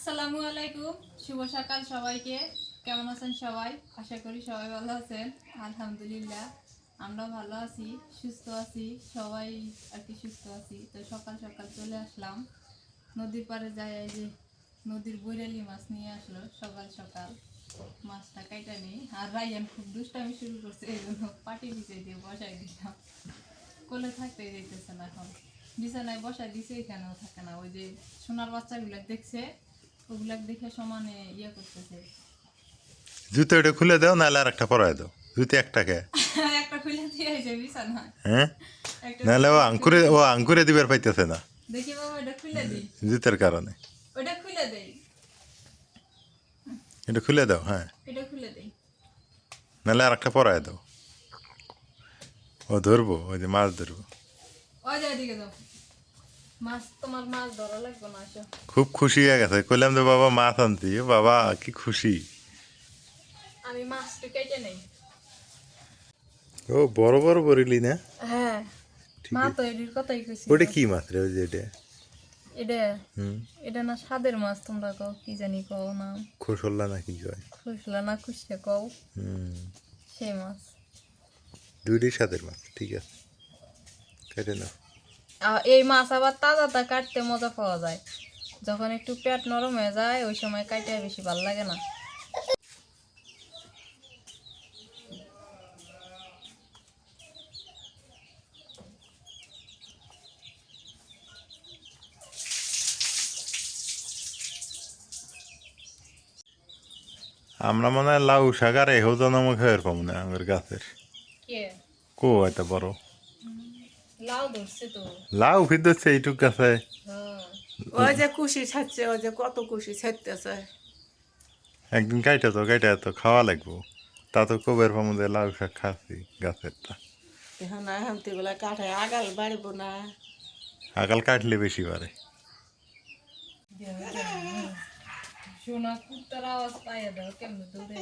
আসসালামু আলাইকুম। শুভ সকাল সবাইকে। কেমন আছেন সবাই? আশা করি সবাই ভালো আছেন। আলহামদুলিল্লাহ আমরা ভালো আছি, সুস্থ আছি, সবাই আর কি সুস্থ আছি। তো সকাল সকাল চলে আসলাম। নদীর পাড়ে যাই যে নদীর বৈরালি মাছ নিয়ে আসলো সকাল সকাল। মাছটা কাইটা নেই। আর রাইয়ান খুব দুষ্টামি শুরু করছে, এই জন্য পাটি বিছিয়ে দিয়ে বসাই দিলাম। কোলে থাকতে যেতেছে না এখন। বিছানায় বসাই দিছে, এখানেও থাকে না। ওই যে সোনার বাচ্চাগুলো দেখছে ওগুলা দেখে সমানে ইয়ে করতেছে। জুতো এটা খুলে দাও নাহলে আর একটা পরাই দাও। জুতো একটাকে একটা খুলে দিয়ে বিছানায় হ্যাঁ? নাহলে ও আঙ্কুরে ও আঙ্কুরে দিবার পাইতেছে না। দেখি বাবা এটা খুলে দিই। জুতের কারণে। ওটা খুলে দেই। এটা খুলে দাও হ্যাঁ। এটা খুলে দেই। নাহলে আর একটা পরাই দাও। ও ধরবো ওই যে মাছ ধরবো। ও যা দিকে যাও খুব খুশি হয়ে গেছে। কইলাম তো বাবা মাছ আনতি ও বাবা কি খুশি। আমি মাছটা কেটে নেই। ও বড় বড় বরিলি না? হ্যাঁ মা। তো কথাই কইছি। ওটা কি মাছ রে? ওই যে এটা? এটা হুম। এটা না স্বাদের মাছ তোমরা কও কি জানি কও না খোসল্লা না কি কয়? খুশলা না খুশলে কও। হুম। সেই মাছ। দুইটাই স্বাদের মাছ ঠিক আছে। কেটে নাও। এই মাছ আবার তাজাটা কাটতে মজা পাওয়া যায়। যখন একটু পেট নরম হয়ে যায় ওই সময় কাটতে বেশি ভালো লাগে না। আমরা মনে হয় লাউ শাক আর এহো জন্ম খাওয়ার পাবো না আমার গাছের। কে? কো এটা বড়? লাউ ধরছে তো। লাউ ফিরতেছে এইটুক গাছে। হ্যাঁ। ওই যে কুশি ছাড়ছে ওই যে কত কুশি ছাড়তেছে। একদিন কাইটা তো কাইটা তো খাওয়া লাগবো। তা তো কবের পামুদে লাউ শাক খাচ্ছি গাছেরটা। এখন হামতি বেলা কাঠে আগাল বাড়িব না। আগাল কাটলে বেশি পারে শোনা কুত্তার আওয়াজ পাইয়া দাও কেমন দৌড়ে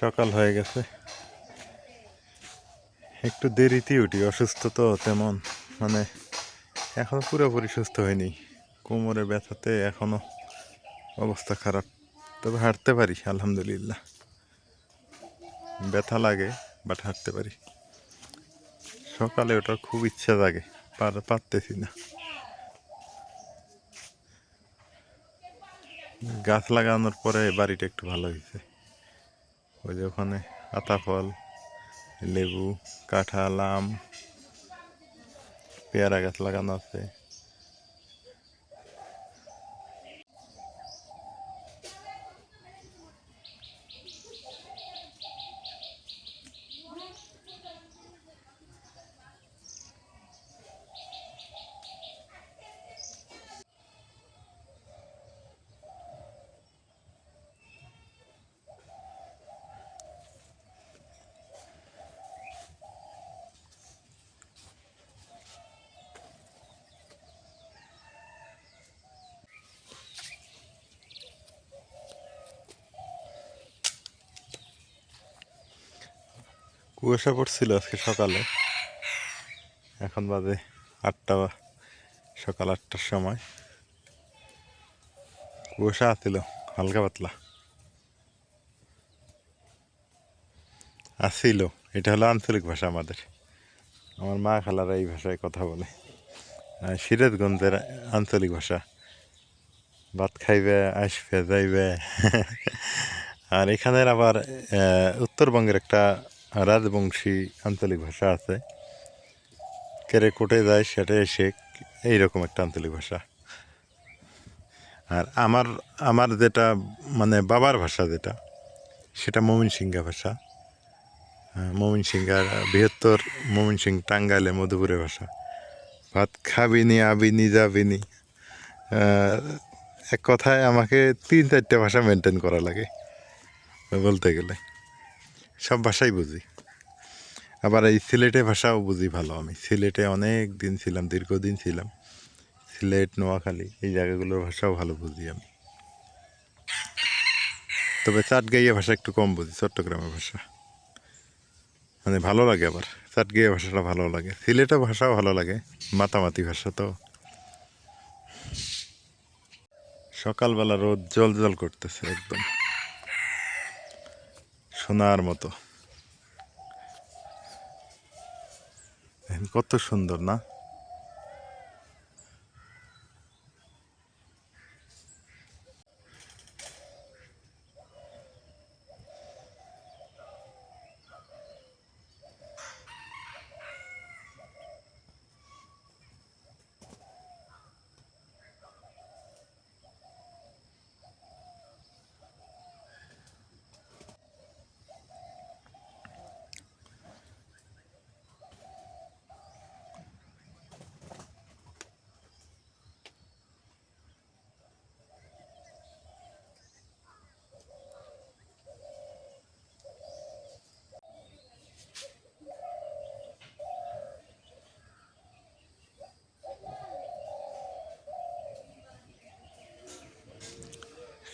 সকাল হয়ে গেছে। একটু দেরিতে উঠি, অসুস্থ তো তেমন। মানে এখনও পুরোপুরি সুস্থ হয়নি কোমরে ব্যথাতে এখনও অবস্থা খারাপ। তবে হাঁটতে পারি, আলহামদুলিল্লাহ। ব্যথা লাগে, বাট হাঁটতে পারি। সকালে ওঠার খুব ইচ্ছা জাগে, পার, পারতেছি না। গাছ লাগানোর পরে বাড়িটা একটু ভালো হয়েছে ওই যে ওখানে আতা ফল লেবু কাঁঠাল আম পেয়ারা গাছ লাগানো আছে। কুয়াশা পড়ছিল আজকে সকালে। এখন বাজে আটটা সকাল আটটার সময়। কুয়াশা আছিল, হালকা পাতলা। আসছিল এটা হলো আঞ্চলিক ভাষা আমাদের। আমার মা খালারা এই ভাষায় কথা বলে। সিরাজগঞ্জের আঞ্চলিক ভাষা। ভাত খাইবে, আসবে, যাইবে। আর এখানের আবার উত্তরবঙ্গের একটা রাজবংশী আঞ্চলিক ভাষা আছে। কেড়ে কোটে যায়, সেটা এসে এইরকম একটা আঞ্চলিক ভাষা। আর আমার আমার যেটা মানে বাবার ভাষা যেটা, সেটা মমিন সিংহা ভাষা। মমিন সিংহার বৃহত্তর মমিন সিং টাঙ্গাইলে মধুপুরের ভাষা। ভাত খাবিনি আবিনি যাবিনি এক কথায় আমাকে তিন চারটে ভাষা মেনটেন করা লাগে, বলতে গেলে। সব ভাষাই বুঝি। আবার এই সিলেটে ভাষাও বুঝি ভালো আমি। সিলেটে অনেক দিন ছিলাম, দীর্ঘদিন ছিলাম। সিলেট, নোয়াখালী, এই জায়গাগুলোর ভাষাও ভালো বুঝি আমি। তবে চাটগাইয়া ভাষা একটু কম বুঝি, চট্টগ্রামের ভাষা। মানে ভালো লাগে আবার। চাটগাইয়া ভাষাটা ভালো লাগে। সিলেটা ভাষাও ভালো লাগে, মাতামাতি ভাষা তো। সকালবেলা রোদ জল জল করতেছে একদম। সোনার মতো। কত সুন্দর না?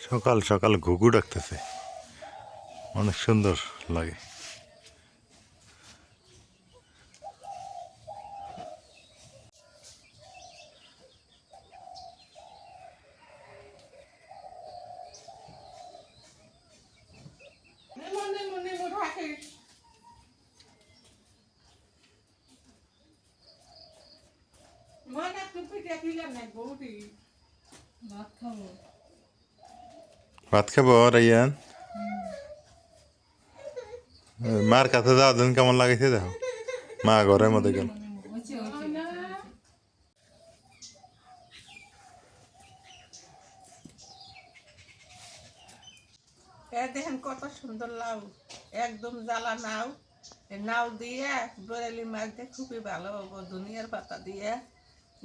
সকাল সকাল ঘুঘু ডাকতেছে। অনেক সুন্দর লাগে নেমো নেমো নেমো রাখিস মনে একটু পিঠে খিলাম না বৌদি ভাত খাব ভাত খাব, রাইয়ান? মার কাছে যাওয়া দিন কেমন লাগেছে দেখো। মা ঘরের মধ্যে গেল। দেখেন কত সুন্দর লাউ। একদম জ্বালা নাও নাও দিয়ে বরেলি মাছ দিয়ে খুবই ভালো দুনিয়ার পাতা দিয়ে।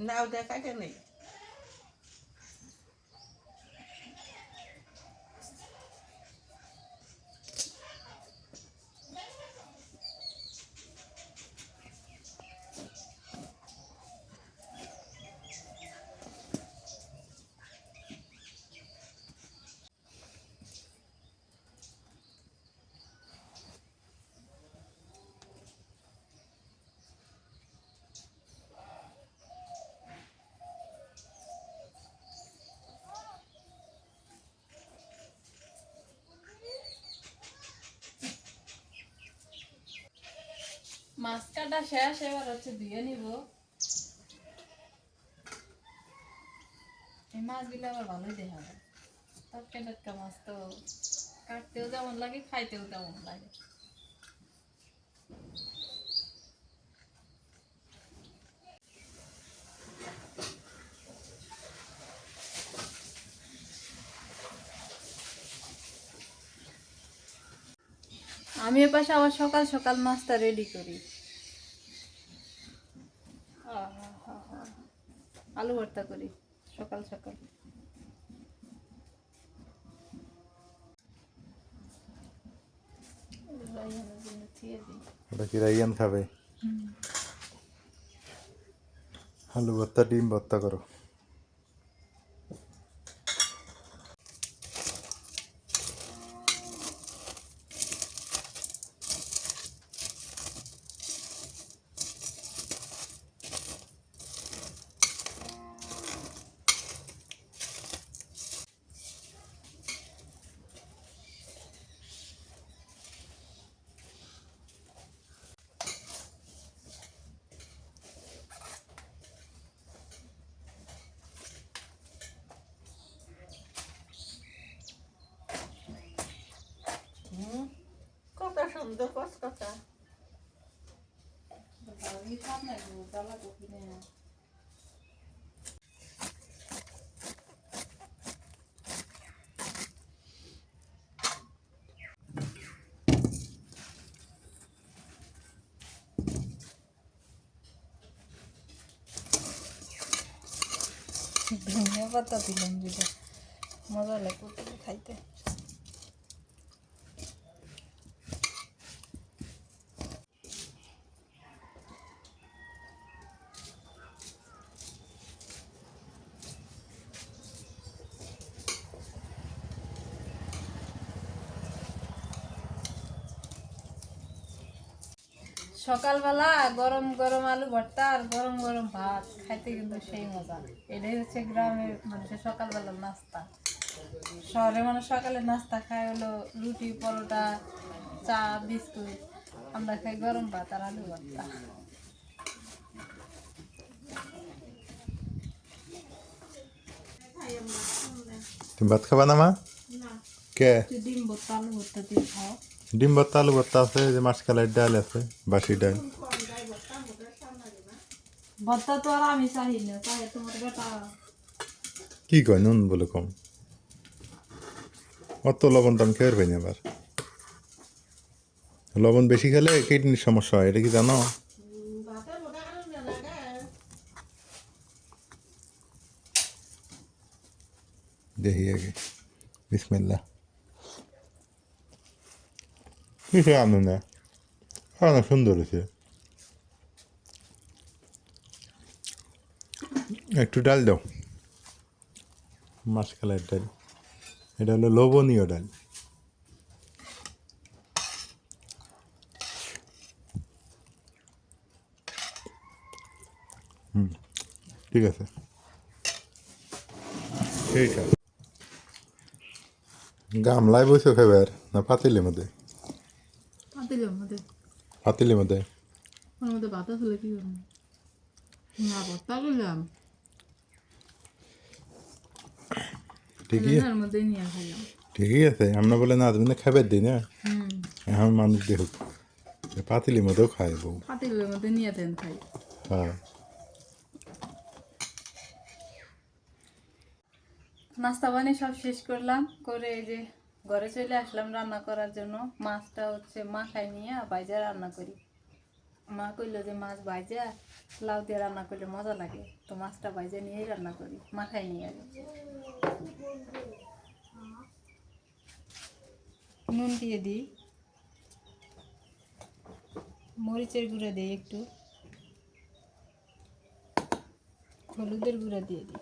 নাও দেখাকে নেই। মাছ কাটা শেষ, এবার হচ্ছে ধুয়ে নিব। এই মাছগুলো আবার ভালোই দেখা যায় টাটকা মাছ তো কাটতেও যেমন লাগে, খাইতেও তেমন লাগে। আমি পাশে আবার সকাল সকাল নাস্তা রেডি করি। আলু ভর্তা করি সকাল সকাল। ওটা কি রাইয়ান খাবে? আলু ভর্তা ডিম ভর্তা করো হুম কত সুন্দর কস কথা আমি খাব না গো, জ্বালা কপি না। ধনিয়া পাতা দিলাম যেটা। মজা লাগবে খাইতে। সকালবেলা গরম গরম আলু ভর্তা আর গরম গরম ভাত। খাইতে কিন্তু সেই মজা। এটাই হচ্ছে গ্রামের মানুষের সকালবেলার নাস্তা। শহরে মানুষ সকালে নাস্তা খায় হলো রুটি পরোটা চা বিস্কুট। আমরা খাই গরম ভাত আর আলু ভর্তা। তুমি ভাত খাবা না মা? কে? ডিম ভর্তা আলু ভর্তা দিয়ে খাও। ডিম ভর্তা আলু ভর্তা আছে যে মাসকালের ডাল আছে বাসি ডাল। ভর্তা তো আর আমি চাই না চাই তোমার বেটা কি কয় নুন বলে কম। অত লবণ তো আমি খেয়ে পাই না আবার। লবণ বেশি খেলে কিডনির সমস্যা হয় এটা কি জানো? দেখি আগে। বিসমিল্লা কিছু আনো না খাওয়ানো সুন্দর হয়েছে একটু ডাল দাও মাসকালের ডাল এটা হলো লবণীয় ডাল হুম ঠিক আছে ঠিক আছে গামলায় বসে খাবার না পাতিলের মধ্যে পাতিলের মধ্যে পাতিলের মধ্যে? ওর মধ্যে বাতাস হলে কি করব না ঠিকই খাইলাম ঠিকই আছে। আমরা বলে না তুমি না খাবার দিই না? এখন মানুষ দেখুক পাতিলের মধ্যেও খায় বউ। পাতিলের মধ্যে নিয়ে দেন খাই। হ্যাঁ। নাস্তা বানিয়ে সব শেষ করলাম। করে এই যে ঘরে চলে আসলাম রান্না করার জন্য। মাছটা হচ্ছে মাখায় নিয়ে বাইজা রান্না করি। মা কইলো যে মাছ বাইজা লাউ দিয়ে রান্না করলে মজা লাগে। তো মাছটা বাইজা নিয়েই রান্না করি মাখায় নিয়ে আগে। নুন দিয়ে দিই। মরিচের গুঁড়া দিই একটু। হলুদের গুঁড়া দিয়ে দিই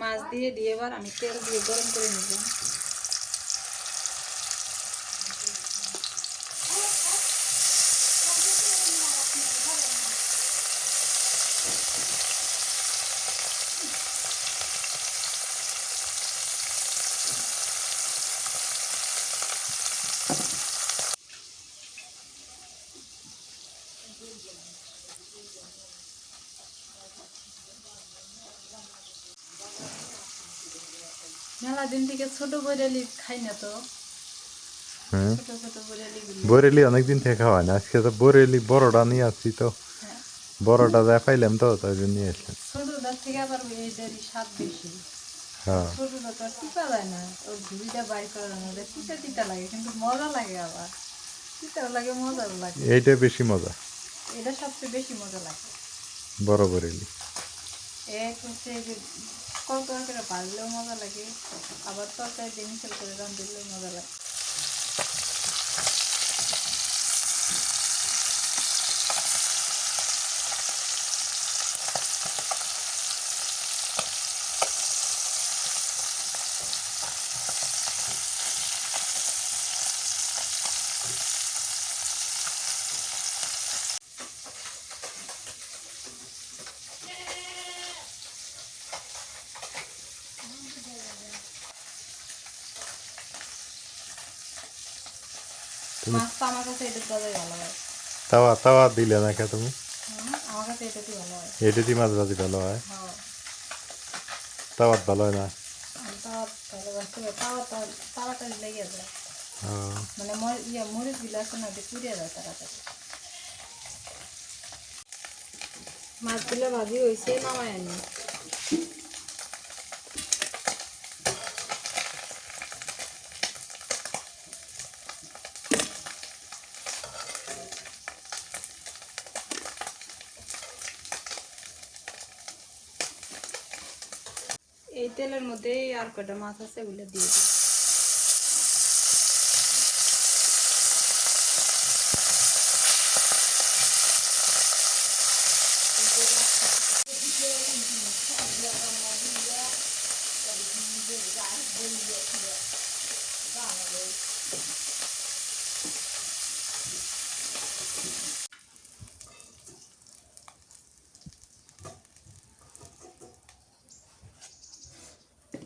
মাছ দিয়ে দিয়ে এবার আমি তেল দিয়ে গরম করে নেব। মেলা দিন থেকে ছোট বৈরালি খাই না তো। হ্যাঁ। বৈরালি অনেকদিন থেকে খাওয়া না। আজকে তো বরেলি বড়টা নিয়ে আসছি তো। হ্যাঁ। বড়টা যা পাইলাম তো তাই জন্য নিয়ে আসলাম। ছোটটার থেকে আবার এটারই স্বাদ বেশি। হ্যাঁ। ছোটটা তো আর যায় না। ওর ঝুড়িটা বাইর করার মধ্যে তিতা তিতা লাগে কিন্তু মজা লাগে আবার। তিতাও লাগে মজাও লাগে। এইটা বেশি মজা। এটা সবচেয়ে বেশি মজা লাগে। বড় বরেলি এক হচ্ছে যে কড়কড়া করে পারলেও মজা লাগে আবার তরকারি দিয়ে মিশাল করে রাঁধলেও মজা লাগে। মাছটা আমার কাছে এটা তবে ভালো হয়। তাওয়া তাওয়া দিলে না কে তুমি আমার কাছে এটাতে ভালো হয়। মাছ ভাজি ভালো হয়? হ্যাঁ। তাওয়াত ভালো হয় না? তাওয়া ভালোবাসি তাওয়া তাড়াতাড়ি লেগে যায়। মানে ইয়া মরিচগুলো আছে না যে পুড়িয়ে যায় তাড়াতাড়ি। মাছগুলো ভাজি হয়েছে নামায় আনি। তেলের মধ্যে আর কটা মাছ আছে ওগুলো দিয়ে দিই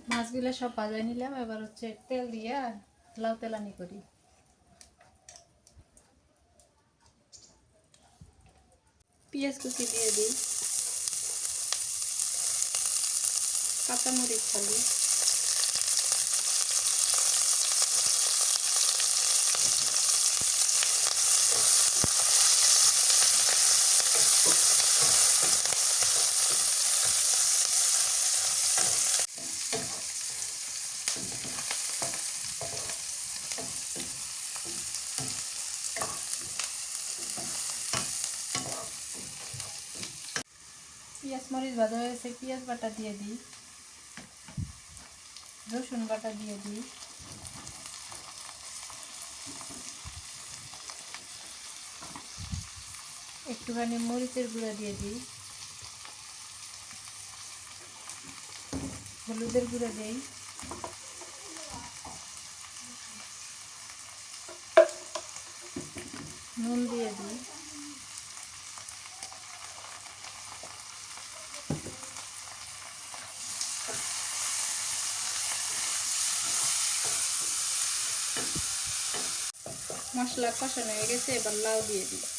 মাছগুলো সব ভাজাই নিলাম, এবার হচ্ছে তেল দিয়ে লাউ তেলানি করি। পেঁয়াজ কুচি দিয়ে দিই, কাঁচামরিচ খালি পেঁয়াজ মরিচ ভাজা হয়েছে পেঁয়াজ বাটা দিয়ে দিই, রসুন বাটা দিয়ে দিই। একটুখানি মরিচের গুঁড়া দিয়ে দিই। হলুদের গুঁড়া দিই। নুন দিয়ে দিই। মশলা কষানো হয়ে গেছে এবার লাউ দিয়ে দিই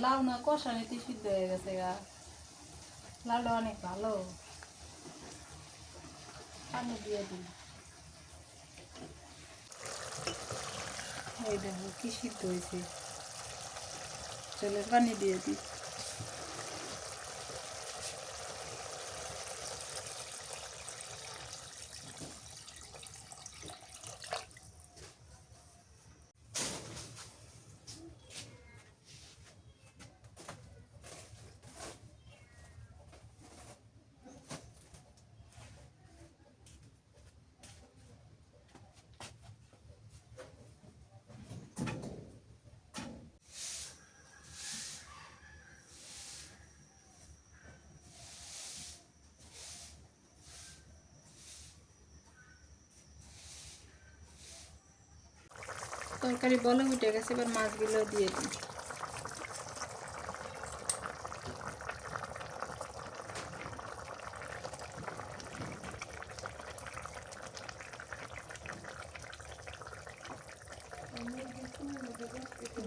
লাউ না কষা কষানিতে সিদ্ধ হয়ে গেছে গা। লাউটা অনেক ভালো। পানি দিয়ে দিই। এই দেখো কি সিদ্ধ হয়েছে। চলে পানি দিয়ে দিই। তরকারি বলে উঠে গেছে এবার মাছগুলো দিয়ে দিই।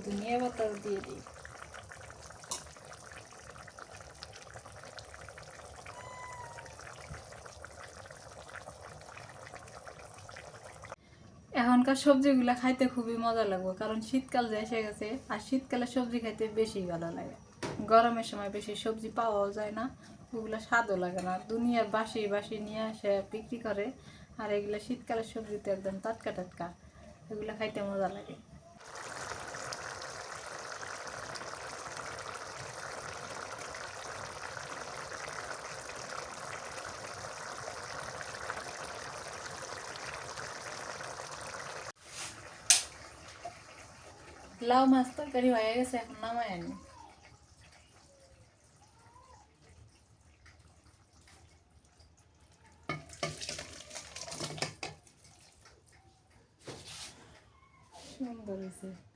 ধনিয়া পাতা দিয়ে দিই। এখনকার সবজিগুলা খাইতে খুবই মজা লাগবে, কারণ শীতকাল যে এসে গেছে, আর শীতকালে সবজি খাইতে বেশি ভালো লাগে। গরমের সময় বেশি সবজি পাওয়াও যায় না, ওগুলো স্বাদও লাগে না। দুনিয়ার বাসি বাসি নিয়ে এসে বিক্রি করে, আর এগুলো শীতকালের সবজিতে একদম টাটকা টাটকা, এগুলো খাইতে মজা লাগে। লাউ মাছ তরকারি হয়ে গেছে এখন নামায় আনি সুন্দর হয়েছে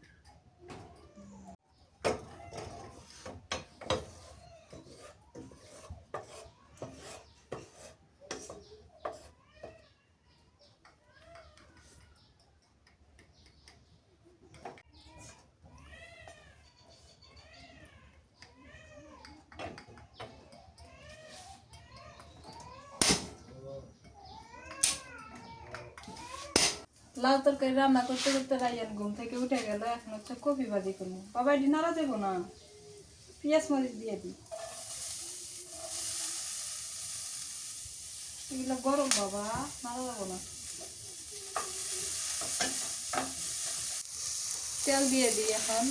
লাউ তরকারি রান্না করতে করতে রাইয়ান ঘুম থেকে উঠে গেল এখন হচ্ছে কপি ভাজি করবো বাবা এটি নাড়া দেবো না পেঁয়াজ মরিচ দিয়ে দিই এগুলো গরম বাবা নাড়া দেবো না তেল দিয়ে দিই এখন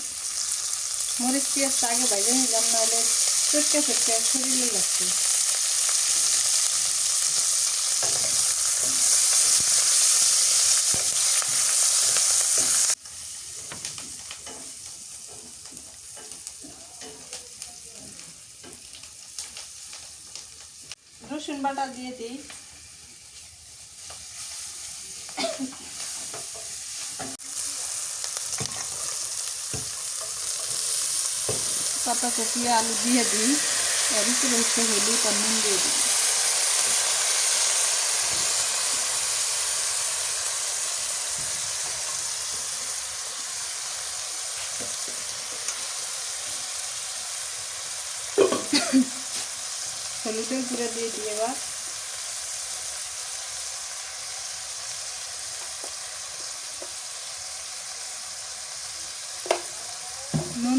মরিচ পেঁয়াজটা আগে ভাজে নিলাম নাহলে চটকে চটকে শরীরে লাগছে দিয়ে দিই। পাতাকপি আলু দিয়ে দিই। আর একটু একটু হলুদ আর নুন দিয়ে দিই। হলুদের গুঁড়া দিয়ে এবার নুন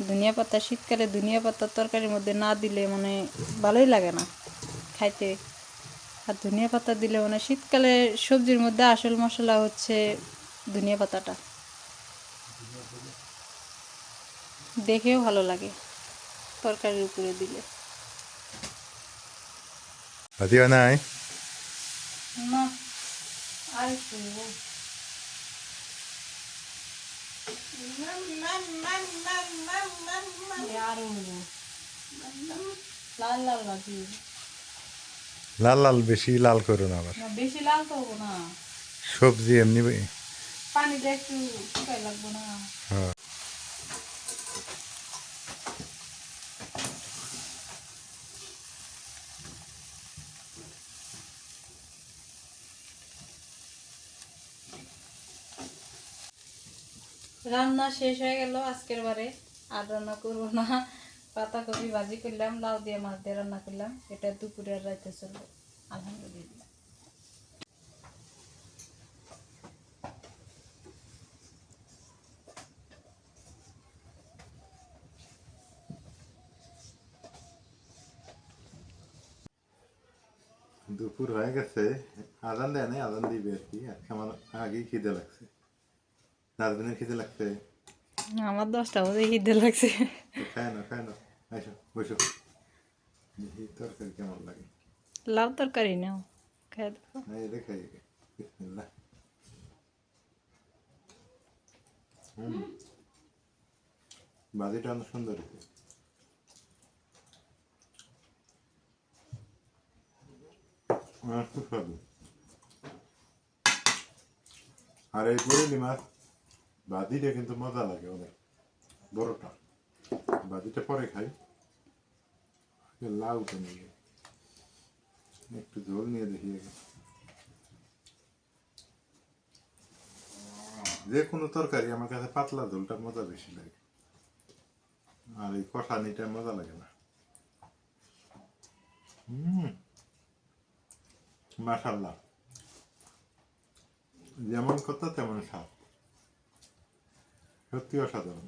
ধনিয়া পাতা শীতকালে ধনিয়া পাতা তরকারির মধ্যে না দিলে মানে ভালোই লাগে না খাইতে। আর ধনিয়া পাতা দিলে মানে শীতকালে সবজির মধ্যে আসল মশলা হচ্ছে ধনিয়া পাতাটা। দেখেও ভালো লাগে তরকারির উপরে দিলে। নাই? না আর একটু নেব। এই আরও নেব। লাল লাল ভাজি লাল লাল বেশি লাল করো না আবার। বেশি লাল তো হব না সবজি এমনি পানিটা একটু শুকাই লাগবো না। হ্যাঁ। রান্না শেষ হয়ে গেল আজকের বারে। আর রান্না করব না। পাতাকপি ভাজি করলাম, লাউ দিয়ে মাছ দিয়ে রান্না করলাম। এটা দুপুরে আর রাইতে চলবে, আলহামদুলিল্লাহ। দুপুর হয়ে গেছে। আজান দেয় নাই, আজান দিবে আর কি। আজকে আমার আগেই খিদে লাগছে। নাজবিনের খিদে লাগছে? আমার দশটা মধ্যে খিদে লাগছে। খায় না খায় না। বসো। তরকারি কেমন লাগে? লাউ তরকারি নাও খাই দেখো। এই দেখাই বিসমিল্লাহ। হুম। বাজিটা অনেক সুন্দর হয়েছে। আর এই বরেলি মাছ বাদিটা কিন্তু মজা লাগে অনেক। বড়টা। বাদিটা পরে খাই। লাউটা নিয়ে একটু ঝোল নিয়ে দেখি যে কোনো তরকারি আমার কাছে পাতলা ঝোলটা মজা বেশি লাগে। আর এই কষানিটা মজা লাগে না। মাশাল্লাহ যেমন কথা তেমন স্বাদ। সত্যি অসাধারণ।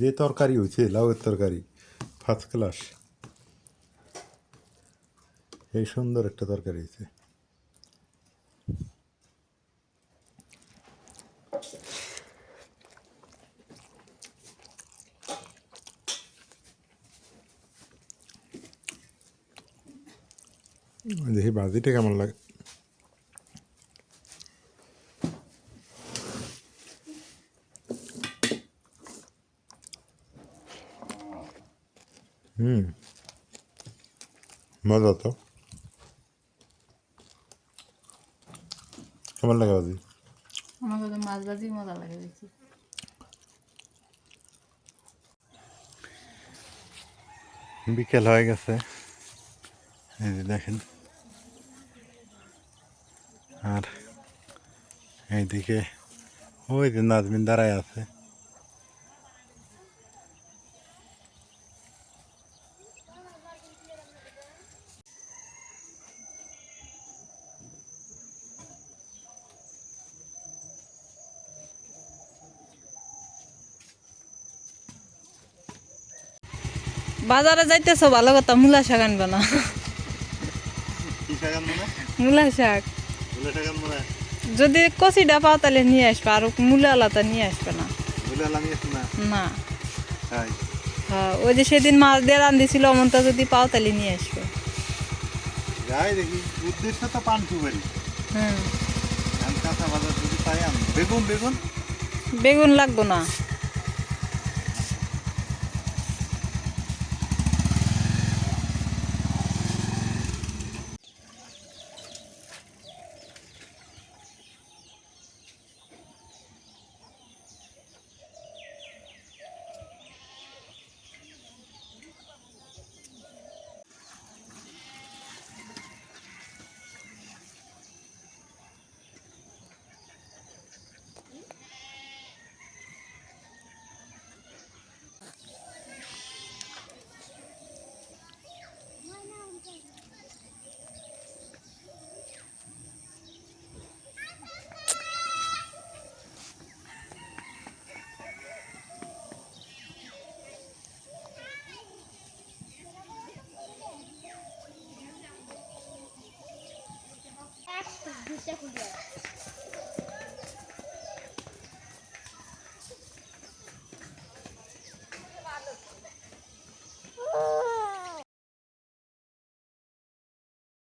যে তরকারি হয়েছে, লাউয়ের তরকারি ফার্স্ট ক্লাস এই সুন্দর একটা তরকারি হয়েছে। দেখি বাজিটা কেমন লাগে। মজা তো কেমন লাগে বাজি? আমার কাছে মাছ ভাজি মজা লাগে বেশি। বিকেল হয়ে গেছে। এই যে দেখেন। আর এইদিকে ওই যে নাজমিন দাঁড়ায় আছে। বাজারে যাইতেছো ভালো কথা মূলা শাক আনবে না। মূলা শাক। যদি কচিটা পাও তাহলে নিয়ে আসবে আর মূলা আলাদা নিয়ে আসবে না? না। হ্যাঁ ওই যে সেদিন মাছ দিয়ে রান্ধিছিল অমনটা যদি পাও তাহলে নিয়ে আসবে। যাই দেখি উদ্দেশ্য তো পান সুপারি হুম। কাঁচা বাজার যদি পাই বেগুন বেগুন? বেগুন লাগবো না। একটা দুটা খুলে